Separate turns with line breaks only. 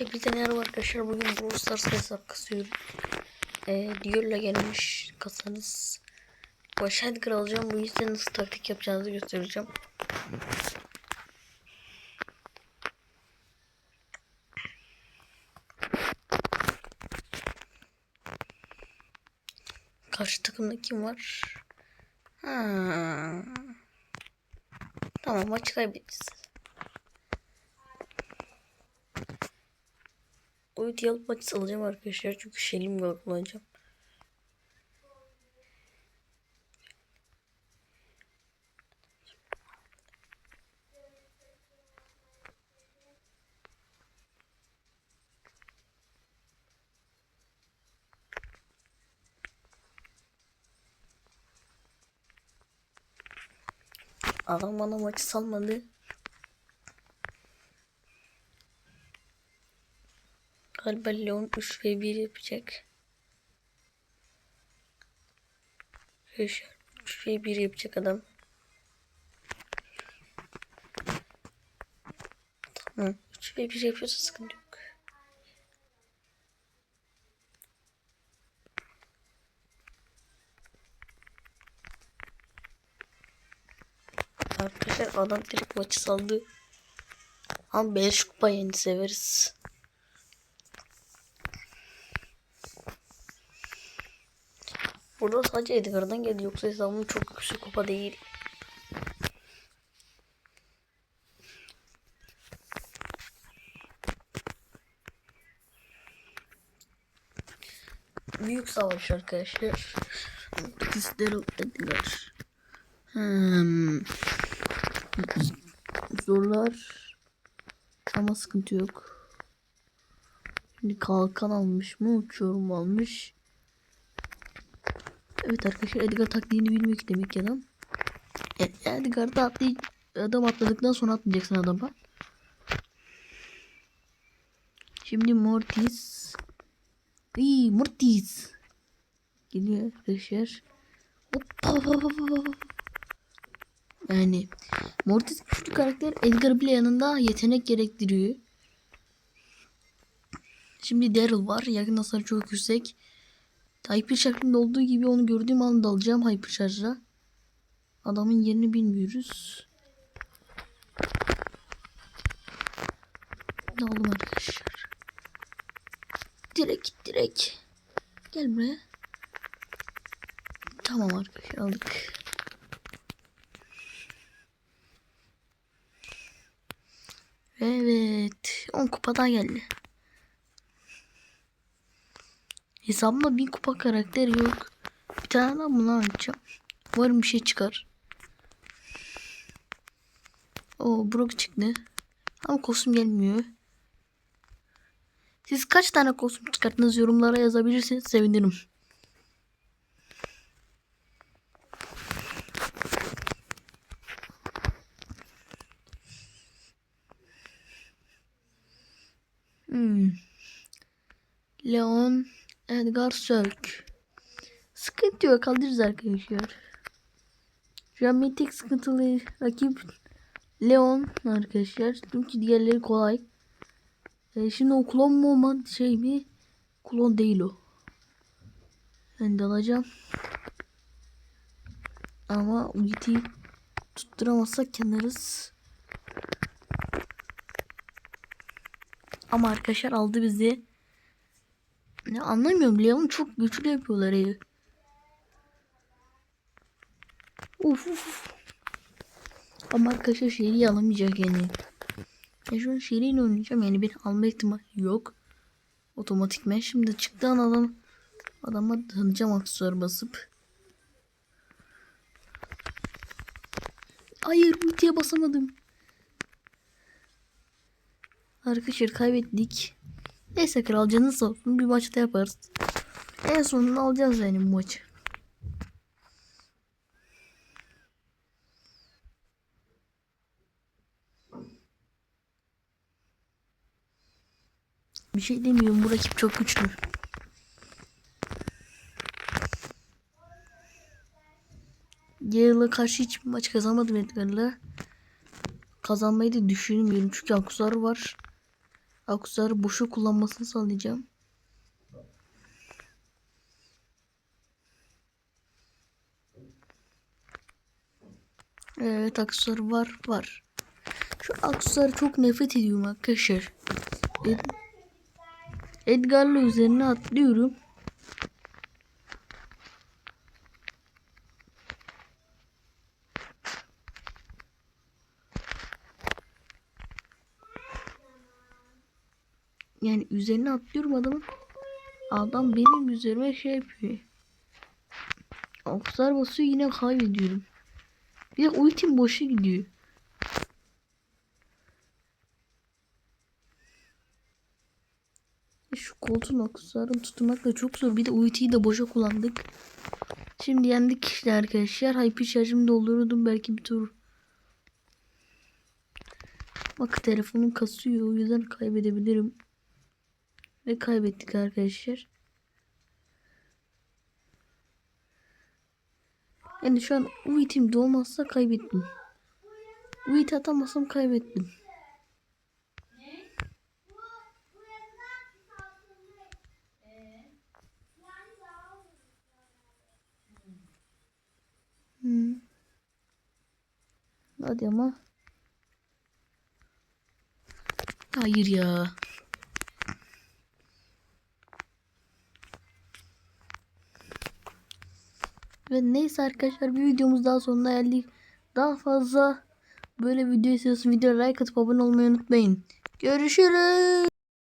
Hepinize merhaba arkadaşlar. Bugün Brawl Stars hesap kasıyorum. Ee, Diyor'la gelmiş kasanız. Baş Edgar. Bu yüzden nasıl taktik yapacağınızı göstereceğim. Karşı takımda kim var? Ha. Tamam maçı kaybedeceğiz. Uyut yalıp maçı alacağım arkadaşlar. Çünkü şelim yok kullanacağım. Adam bana maçı salmadı. Galiba Leon 3 ve 1 yapacak. Arkadaşlar 3 ve 1 yapacak adam. Tamam. 3 ve 1 yapıyorsa sıkıntı yok. Arkadaşlar adam direkt maçı saldı. Ama 5 kupa yeni severiz. Burada sadece Edgar'dan geldi yoksa hesabım çok yüksek kupa değil. Büyük savaş arkadaşlar. Daryl Edgar. Hmm. Zorlar. Ama sıkıntı yok. Şimdi kalkan almış mı? Uçuyorum almış. Evet arkadaşlar Edgar taktiğini bilmek demek ki adam. Evet, Edgar'da atlay adam atladıktan sonra atlayacaksın adama. Şimdi Mortis. İyi Mortis. Geliyor arkadaşlar. Yani Mortis güçlü karakter Edgar bile yanında yetenek gerektiriyor. Şimdi Daryl var. Yakın hasarı çok yüksek. Hyper şeklinde olduğu gibi onu gördüğüm anda alacağım Hyper Charge'a. Adamın yerini bilmiyoruz. Oldu arkadaşlar? Direkt direkt. Gel buraya. Tamam arkadaşlar aldık. Evet. 10 kupa daha geldi. Hesabımda bir kupa karakter yok. Bir tane daha bunu açacağım. Umarım bir şey çıkar. O Brock çıktı. Ama kostüm gelmiyor. Siz kaç tane kostüm çıkarttınız yorumlara yazabilirsiniz sevinirim. Hmm. Leon Edgar Sölk. Sıkıntı yok alırız arkadaşlar. Şu an bir tek sıkıntılı rakip Leon arkadaşlar. Çünkü diğerleri kolay. Ee, şimdi o klon mu olman şey mi? Klon değil o. Ben de alacağım. Ama ulti tutturamazsak kenarız. Ama arkadaşlar aldı bizi. Ne anlamıyorum. Leon çok güçlü yapıyorlar evi. Uf uf. Ama arkadaşlar şeyi alamayacak yani. Ben şu an şeyiyle oynayacağım yani bir alma ihtimali yok. Otomatikmen şimdi çıktığı an adam adama tanıyacağım aksesuar basıp. Hayır ultiye basamadım. Arkadaşlar kaybettik. Neyse kral canın olsun bir maçta yaparız. En sonunda alacağız yani bu maçı. Bir şey demiyorum bu rakip çok güçlü. Gale'la karşı hiç maç kazanmadım Edgar'la. Kazanmayı da düşünmüyorum çünkü akusar var. Aksesuarı boşu kullanmasını sağlayacağım. Evet aksesuar var var. Şu aksesuarı çok nefret ediyorum arkadaşlar. Ed Edgar'la üzerine atlıyorum. Yani üzerine atlıyorum adamın. Adam benim üzerime şey yapıyor. Aksar basıyor yine kaybediyorum. Bir de ultim boşa gidiyor. Şu koltuğun aksarını tutmak da çok zor. Bir de ultiyi de boşa kullandık. Şimdi yendik işte arkadaşlar. Hyper şarjımı doldururdum belki bir tur. Bak telefonum kasıyor. O yüzden kaybedebilirim. Ve kaybettik arkadaşlar. Yani şu an ultim dolmazsa kaybettim. Ulti atamazsam kaybettim. Hmm. Hadi ama. Hayır ya. Ve neyse arkadaşlar bir videomuz daha sonuna geldik. Daha fazla böyle video istiyorsanız videoya like atıp abone olmayı unutmayın. Görüşürüz.